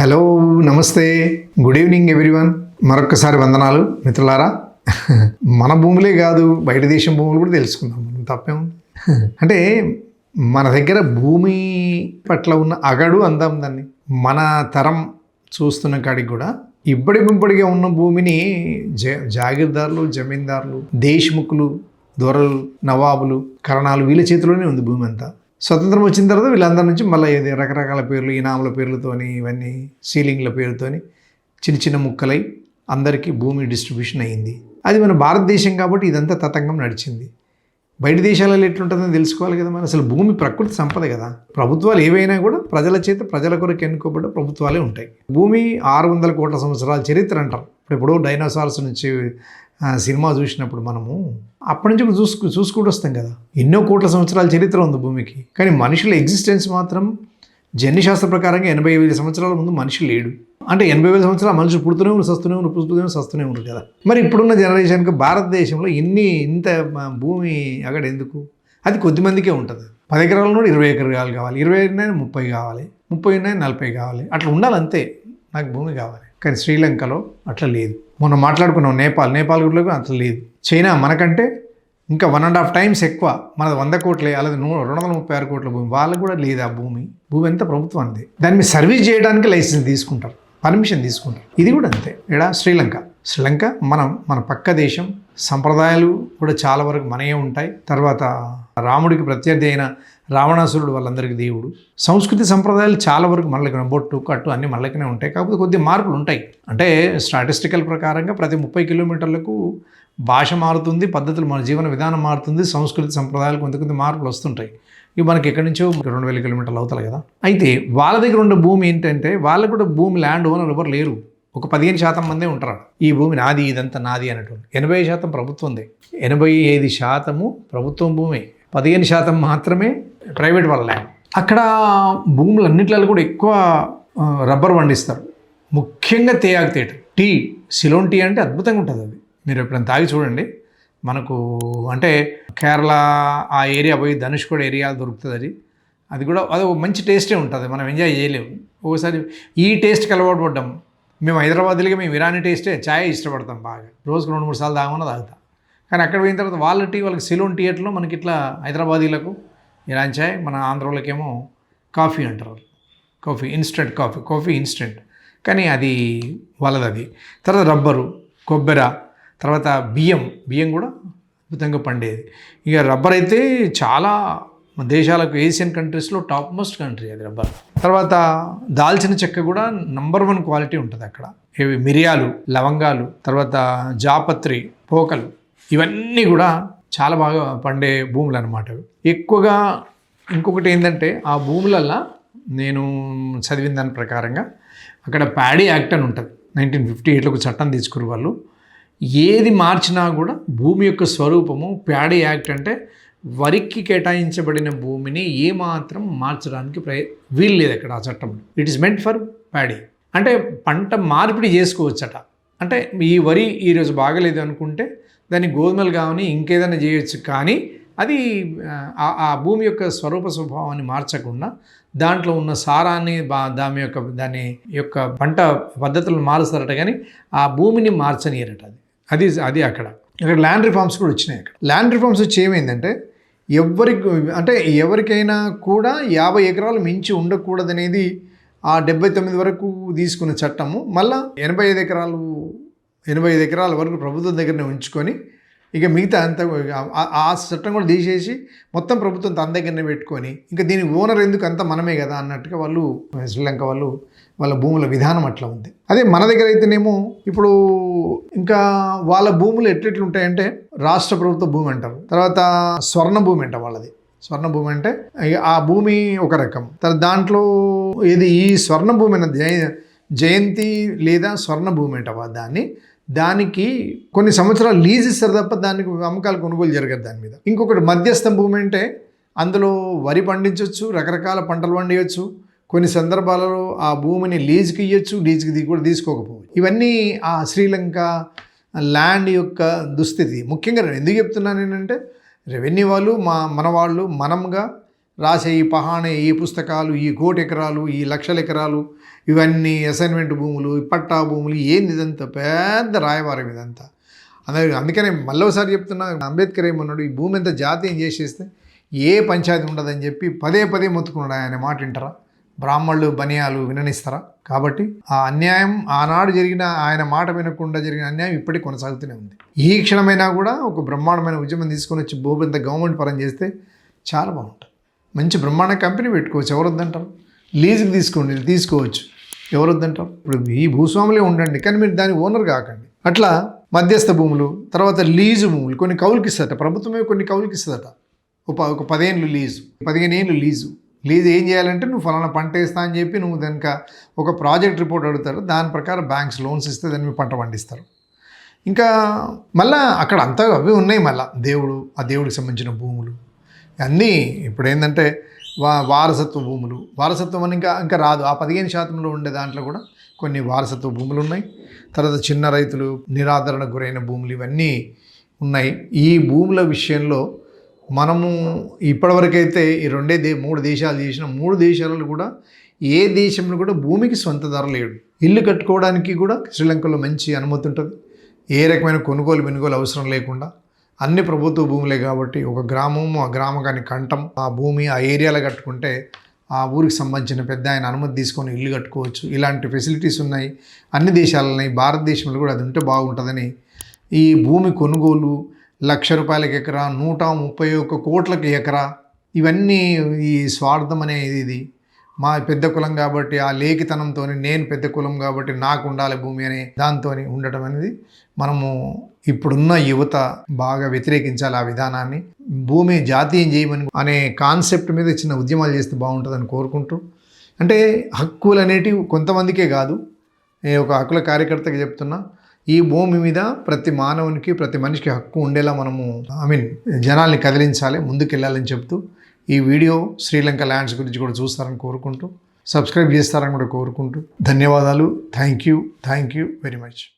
Hello నమస్తే. Good evening everyone మరొక్కసారి వందనాలు మిత్రులారా. మన భూములే కాదు బయట దేశం భూములు కూడా తెలుసుకుందాం. మనం తప్పేముంది అంటే మన దగ్గర భూమి పట్ల ఉన్న అగడు అందాం దాన్ని. మన తరం చూస్తున్న కాడికి కూడా ఇబ్బడి ఇప్పటికే ఉన్న భూమిని జ జాగీర్దారులు జమీందారులు దేశ్ముఖులు దొరలు నవాబులు కరణాలు వీళ్ళ చేతిలోనే ఉంది భూమి అంతా. స్వతంత్రం వచ్చిన తర్వాత వీళ్ళందరి నుంచి మళ్ళీ ఏది రకరకాల పేర్లు ఇనాముల పేర్లతోని ఇవన్నీ సీలింగ్ల పేరుతోని చిన్న చిన్న ముక్కలై అందరికీ భూమి డిస్ట్రిబ్యూషన్ అయ్యింది. అది మన భారతదేశం కాబట్టి ఇదంతా తతంగం నడిచింది. బయట దేశాలలో ఎట్లుంటుందని తెలుసుకోవాలి కదా మన అసలు భూమి ప్రకృతి సంపద కదా. ప్రభుత్వాలు ఏవైనా కూడా ప్రజల చేత ప్రజల కొరకు ఎన్నుకోబడ్డ ప్రభుత్వాలే ఉంటాయి. భూమి ఆరు వందల కోట్ల సంవత్సరాల చరిత్ర అంటారు. ఇప్పుడు ఎప్పుడో డైనోసార్స్ నుంచి సినిమా చూసినప్పుడు మనము అప్పటి నుంచి కూడా చూసుకు చూసుకుంటూ వస్తాం కదా. ఎన్నో కోట్ల సంవత్సరాల చరిత్ర ఉంది భూమికి. కానీ మనుషుల ఎగ్జిస్టెన్స్ మాత్రం జన్యుశాస్త్ర ప్రకారంగా ఎనభై వేల సంవత్సరాల ముందు మనిషి లేడు. అంటే ఎనభై వేల సంవత్సరాలు మనుషులు పుడుతూనే ఉన్నారు సస్తూనే ఉన్నారు పుస్తూనే సస్తూనే ఉన్నారు కదా. మరి ఇప్పుడున్న జనరేషన్కి భారతదేశంలో ఎన్ని ఇంత భూమి అక్కడ ఎందుకు? అది కొద్దిమందికే ఉంటుంది. పది ఎకరాల నుండి ఇరవై ఎకరాలు కావాలి ఇరవై ఉన్నాయి ముప్పై కావాలి ముప్పై ఉన్నాయి నలభై కావాలి అట్లా ఉండాలి అంతే నాకు భూమి కావాలి. కానీ శ్రీలంకలో అట్లా లేదు. మొన్న మాట్లాడుకున్నాం నేపాల్ నేపాల్ కూడా అట్లా లేదు. చైనా మనకంటే ఇంకా వన్ అండ్ హాఫ్ టైమ్స్ ఎక్కువ. మనది వంద కోట్లే అలాగే నూ రెండు వందల ముప్పై ఆరు కోట్ల భూమి. వాళ్ళకు కూడా లేదు ఆ భూమి? భూమి అంతా ప్రభుత్వానికి దాని మీద సర్వీస్ చేయడానికి లైసెన్స్ తీసుకుంటారు. పర్మిషన్ తీసుకుంటారు. ఇది కూడా అంతే. ఇక్కడ శ్రీలంక. శ్రీలంక మనం మన పక్క దేశం. సంప్రదాయాలు కూడా చాలా వరకు మనయే ఉంటాయి. తర్వాత రాముడికి ప్రత్యర్థి అయిన రావణాసురుడు వాళ్ళందరికీ దేవుడు. సంస్కృతి సంప్రదాయాలు చాలా వరకు మళ్ళీ బొట్టు కట్టు అన్ని మళ్ళకనే ఉంటాయి. కాకపోతే కొద్ది మార్పులు ఉంటాయి. అంటే స్టాటిస్టికల్ ప్రకారంగా ప్రతి ముప్పై కిలోమీటర్లకు భాష మారుతుంది పద్ధతులు మన జీవన విధానం మారుతుంది సంస్కృతి సంప్రదాయాలు కొంత కొంత మార్పులు వస్తుంటాయి. ఇవి మనకి ఎక్కడి నుంచో రెండు వేల కిలోమీటర్లు అవుతాయి కదా. అయితే వాళ్ళ దగ్గర ఉన్న భూమి ఏంటంటే వాళ్ళకు కూడా భూమి ల్యాండ్ ఓనర్ ఎవరు లేరు. ఒక పదిహేను శాతం మందే ఉంటారు ఈ భూమి నాది ఇదంతా నాది అనేటువంటి ఎనభై శాతం ప్రభుత్వందే. ఎనభై ఐదు శాతము ప్రభుత్వం భూమి. పదిహేను శాతం మాత్రమే ప్రైవేట్ వాళ్ళ ల్యాండ్. అక్కడ భూములన్నిట్లలో కూడా ఎక్కువ రబ్బర్ పండిస్తారు. ముఖ్యంగా తేయాకు తేట. టీ సిలోన్ టీ అంటే అద్భుతంగా ఉంటుంది అది. మీరు ఎప్పుడైనా తాగి చూడండి. మనకు అంటే కేరళ ఆ ఏరియా పోయి ధనుష్కోడ్ ఏరియా దొరుకుతుంది అది. అది కూడా అది ఒక మంచి టేస్టే ఉంటుంది. మనం ఎంజాయ్ చేయలేము. ఒకసారి ఈ టేస్ట్కి అలవాటు పడ్డాం. మేము హైదరాబాద్లోకి మేము ఇరానీ టేస్టే ఛాయ్ ఇష్టపడతాం బాగా. రోజుకు రెండు మూడు సార్లు తాగమని తాగుతాం. కానీ అక్కడ పోయిన తర్వాత వాళ్ళ టీ వాళ్ళకి సిలోన్ టీ ఎట్లో మనకి ఇట్లా హైదరాబాదీలకు ఇరాన్ చాయ్ మన ఆంధ్రోళ్ళకేమో కాఫీ అంటారు coffee instant coffee coffee instant కానీ అది వాళ్ళది అది. తర్వాత రబ్బరు కొబ్బరి తర్వాత బియ్యం బియ్యం కూడా అద్భుతంగా పండేది. ఇక రబ్బర్ అయితే చాలా దేశాలకు ఏషియన్ కంట్రీస్లో టాప్ మోస్ట్ కంట్రీ అది రబ్బర్. తర్వాత దాల్చిన చెక్క కూడా నంబర్ వన్ క్వాలిటీ ఉంటుంది అక్కడ. ఇవి మిరియాలు లవంగాలు తర్వాత జాపత్రి పోకలు ఇవన్నీ కూడా చాలా బాగా పండే భూములు అనమాట ఎక్కువగా ఇంకొకటి ఏంటంటే ఆ భూములల్లో నేను చదివిన దాని ప్రకారంగా అక్కడ ప్యాడీ యాక్ట్ అని ఉంటుంది. నైన్టీన్ ఫిఫ్టీ ఎయిట్లో ఒక చట్టం తీసుకురు వాళ్ళు. ఏది మార్చినా కూడా భూమి యొక్క స్వరూపము ప్యాడీ యాక్ట్ అంటే వరికి కేటాయించబడిన భూమిని ఏమాత్రం మార్చడానికి ప్రయ వీలు లేదు అక్కడ ఆ చట్టంలో. It is meant for paddy అంటే పంట మార్పిడి చేసుకోవచ్చట. అంటే ఈ వరి ఈరోజు బాగలేదు అనుకుంటే దాన్ని గోధుమలు కావని ఇంకేదైనా చేయొచ్చు. కానీ అది ఆ భూమి యొక్క స్వరూప స్వభావాన్ని మార్చకుండా దాంట్లో ఉన్న సారాన్ని బా దాని యొక్క దాని యొక్క పంట పద్ధతులను మారుస్తారట. కానీ ఆ భూమిని మార్చనీయరట అది. అది అది అక్కడ. ఇక్కడ ల్యాండ్ రిఫార్మ్స్ కూడా వచ్చినాయి అక్కడ. ల్యాండ్ రిఫార్మ్స్ వచ్చి ఏమైందంటే ఎవరికి అంటే ఎవరికైనా కూడా యాభై ఎకరాలు మించి ఉండకూడదనేది ఆ డెబ్బై తొమ్మిది వరకు తీసుకున్న చట్టము మళ్ళా ఎనభై ఐదు ఎకరాలు ఎనభై ఐదు ఎకరాల వరకు ప్రభుత్వం దగ్గరనే ఉంచుకొని ఇక మిగతా అంతా ఆ- ఆ చట్టం కూడా తీసేసి మొత్తం ప్రభుత్వం తన దగ్గరనే పెట్టుకొని ఇంకా దీని ఓనర్ ఎందుకు అంతా మనమే కదా అన్నట్టుగా వాళ్ళు శ్రీలంక వాళ్ళు వాళ్ళ భూముల విధానం అట్లా ఉంది. అదే మన దగ్గర అయితేనేమో ఇప్పుడు ఇంకా వాళ్ళ భూములు ఎట్లెట్లు ఉంటాయంటే రాష్ట్ర ప్రభుత్వ భూమి అంటారు. తర్వాత స్వర్ణ భూమి అంట వాళ్ళది. స్వర్ణ భూమి అంటే ఆ భూమి ఒక రకం. తర్వాత దాంట్లో ఇది ఈ స్వర్ణ భూమి జయ జయంతి లేదా స్వర్ణ భూమి అంట దాన్ని. దానికి కొన్ని సంవత్సరాలు లీజ్ ఇస్తారు తప్ప దానికి అమ్మకాలు కొనుగోలు జరగదు దాని మీద. ఇంకొకటి మధ్యస్థ భూమి అంటే అందులో వరి పండించవచ్చు రకరకాల పంటలు పండించవచ్చు కొన్ని సందర్భాలలో ఆ భూమిని లీజుకి ఇవ్వచ్చు లీజుకి దిగి కూడా తీసుకోకపోవచ్చు. ఇవన్నీ ఆ శ్రీలంక ల్యాండ్ యొక్క దుస్థితి. ముఖ్యంగా నేను ఎందుకు చెప్తున్నాను ఏంటంటే రెవెన్యూ వాళ్ళు మా మన వాళ్ళు మనంగా రాసే ఈ పహాణే ఈ పుస్తకాలు ఈ కోటి ఎకరాలు ఈ లక్షల ఎకరాలు ఇవన్నీ అసైన్మెంట్ భూములు ఈ పట్టా భూములు ఏంది ఇదంతా పెద్ద రాయవారం ఇదంతా. అదే అందుకనే మళ్ళీసారి చెప్తున్నా అంబేద్కర్ ఏమన్నాడు ఈ భూమి ఎంత జాతీయం చేసేస్తే ఏ పంచాయతీ ఉండదని చెప్పి పదే పదే మొత్తుకున్నాడు ఆయన మాట వింటారా? బ్రాహ్మణులు బనియాలు విననిస్తారా? కాబట్టి ఆ అన్యాయం ఆనాడు జరిగిన ఆయన మాట వినకుండా జరిగిన అన్యాయం ఇప్పటికీ కొనసాగుతూనే ఉంది. ఈ క్షణమైనా కూడా ఒక బ్రహ్మాండమైన ఉద్యమం తీసుకొని వచ్చి భూమి గవర్నమెంట్ పరం చేస్తే చాలా బాగుంటుంది. మంచి బ్రహ్మాండ కంపెనీ పెట్టుకోవచ్చు ఎవరొద్దంటారు? లీజుకి తీసుకోండి తీసుకోవచ్చు ఎవరొద్దంటారు? ఇప్పుడు ఈ భూస్వాములే ఉండండి కానీ మీరు దాని ఓనర్ కాకండి. అట్లా మధ్యస్థ భూములు తర్వాత లీజు భూములు కొన్ని కౌలుకి ఇస్తుందట ప్రభుత్వమే కొన్ని కౌలుకి ఇస్తుందట ఒక ప- ఒక పదేళ్ళు లీజు పదిహేను ఏళ్ళు లీజు. లేదు ఏం చేయాలంటే నువ్వు ఫలానా పంట వేస్తా అని చెప్పి నువ్వు దానిక ఒక ప్రాజెక్ట్ రిపోర్ట్ అడుగుతారు. దాని ప్రకారం బ్యాంక్స్ లోన్స్ ఇస్తే దాని మీద పంట పండిస్తారు. ఇంకా మళ్ళా అక్కడ అంతా అవి ఉన్నాయి మళ్ళా. దేవుడు ఆ దేవుడికి సంబంధించిన భూములు. అన్నీ ఇప్పుడు ఏంటంటే వా వారసత్వ భూములు. వారసత్వం అని ఇంకా ఇంకా రాదు. ఆ పదిహేను శాతంలో ఉండే దాంట్లో కూడా కొన్ని వారసత్వ భూములు ఉన్నాయి. తర్వాత చిన్న రైతులు నిరాదరణకు గురైన భూములు ఇవన్నీ ఉన్నాయి. ఈ భూముల విషయంలో మనము ఇప్పటివరకైతే ఈ రెండే దే మూడు దేశాలు చేసిన మూడు దేశాలలో కూడా ఏ దేశంలో కూడా భూమికి సొంత ధర లేడు ఇల్లు కట్టుకోవడానికి కూడా శ్రీలంకలో మంచి అనుమతి ఉంటుంది. ఏ రకమైన కొనుగోలు వినుగోలు అవసరం లేకుండా అన్ని ప్రభుత్వ భూములే కాబట్టి ఒక గ్రామము ఆ గ్రామకాన్ని కంఠం ఆ భూమి ఆ ఏరియాలో కట్టుకుంటే ఆ ఊరికి సంబంధించిన పెద్ద ఆయన అనుమతి తీసుకొని ఇల్లు కట్టుకోవచ్చు. ఇలాంటి ఫెసిలిటీస్ ఉన్నాయి. అన్ని దేశాలని భారతదేశంలో కూడా అది ఉంటే బాగుంటుందని ఈ భూమి కొనుగోలు లక్ష రూపాయలకి ఎకరా నూట ముప్పై ఒక్క కోట్లకి ఎకరా. ఇవన్నీ ఈ స్వార్థం అనేది ఇది. మా పెద్ద కులం కాబట్టి ఆ లేఖితనంతో నేను పెద్ద కులం కాబట్టి నాకు ఉండాలి భూమి అనే దాంతో ఉండటం అనేది మనము ఇప్పుడున్న యువత బాగా వ్యతిరేకించాలి ఆ విధానాన్ని. భూమి జాతీయం చేయమని అనే కాన్సెప్ట్ మీద చిన్న ఉద్యమాలు చేస్తే బాగుంటుందని కోరుకుంటూ. అంటే హక్కులు అనేటివి కొంతమందికే కాదు. నేను ఒక హక్కుల కార్యకర్తకి చెప్తున్నా. ఈ భూమి మీద ప్రతి మానవునికి ప్రతి మనిషికి హక్కు ఉండేలా మనము ఐ మీన్ జనాల్ని కదిలించాలి ముందుకెళ్ళాలని చెప్తూ ఈ వీడియో శ్రీలంక ల్యాండ్స్ గురించి కూడా చూస్తారని కోరుకుంటూ సబ్స్క్రైబ్ చేస్తారని కూడా కోరుకుంటూ ధన్యవాదాలు. Thank you thank you very much